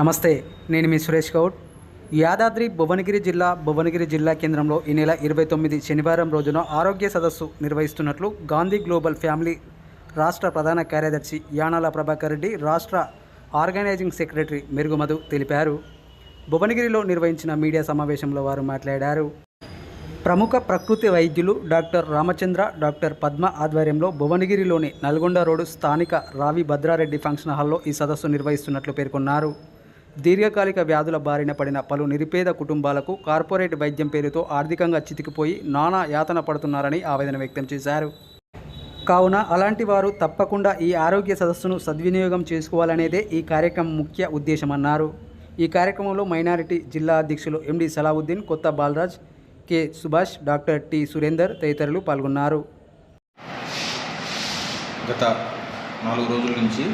నమస్తే నేను మీ సురేష్ గౌడ్. యాదాద్రి భువనగిరి జిల్లా భువనగిరి జిల్లా కేంద్రంలో ఈ నెల ఇరవై తొమ్మిది శనివారం రోజున ఆరోగ్య సదస్సు నిర్వహిస్తున్నట్లు గాంధీ గ్లోబల్ ఫ్యామిలీ రాష్ట్ర ప్రధాన కార్యదర్శి యానాల ప్రభాకర్ రెడ్డి రాష్ట్ర ఆర్గనైజింగ్ సెక్రటరీ మెరుగుమధు తెలిపారు. భువనగిరిలో నిర్వహించిన మీడియా సమావేశంలో వారు మాట్లాడారు. ప్రముఖ ప్రకృతి వైద్యులు డాక్టర్ రామచంద్ర డాక్టర్ పద్మ ఆధ్వర్యంలో భువనగిరిలోని నల్గొండ రోడ్డు స్థానిక రావి భద్రారెడ్డి ఫంక్షన్ హాల్లో ఈ సదస్సు నిర్వహిస్తున్నట్లు పేర్కొన్నారు. దీర్ఘకాలిక వ్యాధుల బారిన పడిన పలు నిరుపేద కుటుంబాలకు కార్పొరేట్ వైద్యం పేరుతో ఆర్థికంగా చితికిపోయి నానా యాతన పడుతున్నారని ఆవేదన వ్యక్తం చేశారు. కావున అలాంటి వారు తప్పకుండా ఈ ఆరోగ్య సదస్సును సద్వినియోగం చేసుకోవాలనేదే ఈ కార్యక్రమం ముఖ్య ఉద్దేశమన్నారు. ఈ కార్యక్రమంలో మైనారిటీ జిల్లా అధ్యక్షులు MD Salauddin Kotha Balraj K Subhash doctor T Surender తదితరులు పాల్గొన్నారు. గత నాలుగు రోజుల నుంచి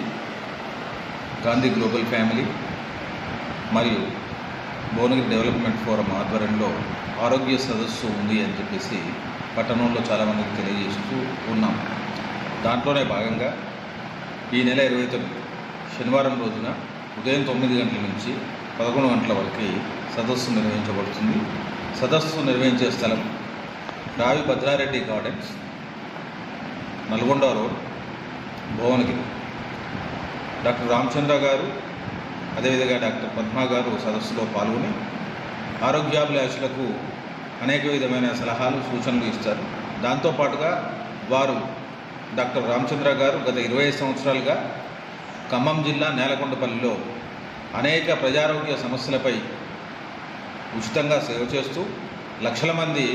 గాంధీ గ్లోబల్ ఫ్యామిలీ మరియు భువనగిరి డెవలప్మెంట్ ఫోరం ఆధ్వర్యంలో ఆరోగ్య సదస్సు ఉంది అని చెప్పేసి పట్టణంలో చాలామందికి తెలియజేస్తూ ఉన్నాం. దాంట్లోనే భాగంగా ఈ నెల ఇరవై తొమ్మిది శనివారం రోజున ఉదయం తొమ్మిది గంటల నుంచి పదకొండు గంటల వరకు సదస్సు నిర్వహించబడుతుంది. సదస్సు నిర్వహించే స్థలం Ravi Bhadrareddy gardens Nalgonda road Bhuvanagiri. Doctor Ramachandra గారు అదేవిధంగా డాక్టర్ పద్మ గారు సదస్సులో పాల్గొని ఆరోగ్యాభిలాషులకు అనేక విధమైన సలహాలు సూచనలు ఇస్తారు. దాంతోపాటుగా వారు డాక్టర్ రామచంద్ర గారు గత ఇరవై సంవత్సరాలుగా ఖమ్మం జిల్లా నేలకొండపల్లిలో అనేక ప్రజారోగ్య సమస్యలపై ఉచితంగా సేవ చేస్తూ లక్షల మంది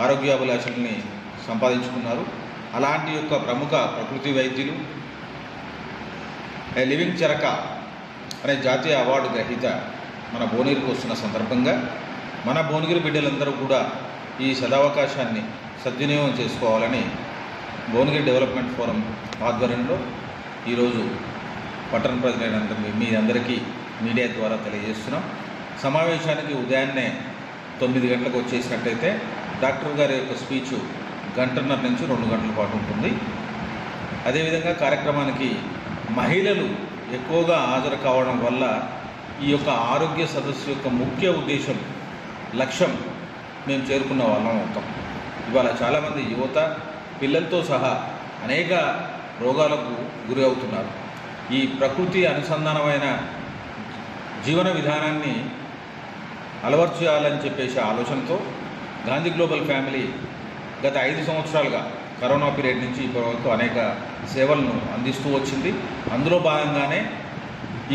ఆరోగ్యాభిలాషుల్ని సంపాదించుకున్నారు. అలాంటి యొక్క ప్రముఖ ప్రకృతి వైద్యులు ఏ లివింగ్ చెరక అనే జాతీయ అవార్డు గ్రహీత మన భువనగిరికి వస్తున్న సందర్భంగా మన భువనగిరి బిడ్డలందరూ కూడా ఈ సదావకాశాన్ని సద్వినియోగం చేసుకోవాలని భువనగిరి డెవలప్మెంట్ ఫోరం ఆధ్వర్యంలో ఈరోజు పట్టణ ప్రజలైనంత మీ అందరికీ మీడియా ద్వారా తెలియజేస్తున్నాం. సమావేశానికి ఉదయాన్నే తొమ్మిది గంటలకు వచ్చేసినట్టయితే డాక్టర్ గారి యొక్క స్పీచ్ గంటన్నర నుంచి రెండు గంటల పాటు ఉంటుంది. అదేవిధంగా కార్యక్రమానికి మహిళలు ఎక్కువగా హాజరు కావడం వల్ల ఈ యొక్క ఆరోగ్య సదస్సు యొక్క ముఖ్య ఉద్దేశం లక్ష్యం మేము చేరుకున్న వాళ్ళం అవుతాం ఇవాళ చాలామంది యువత పిల్లలతో సహా అనేక రోగాలకు గురి అవుతున్నారు. ఈ ప్రకృతి అనుసంధానమైన జీవన విధానాన్ని అలవర్చేయాలని చెప్పేసి ఆలోచనతో గాంధీ గ్లోబల్ ఫ్యామిలీ గత ఐదు సంవత్సరాలుగా కరోనా పీరియడ్ నుంచి ఇప్పటి వరకు అనేక సేవలను అందిస్తూ వచ్చింది. అందులో భాగంగానే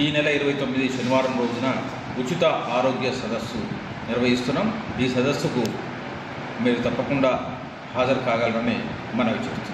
ఈ నెల ఇరవై తొమ్మిది శనివారం రోజున ఉచిత ఆరోగ్య సదస్సు నిర్వహిస్తున్నాం. ఈ సదస్సుకు మీరు తప్పకుండా హాజరు కాగలరని మనవి చేస్తున్నాం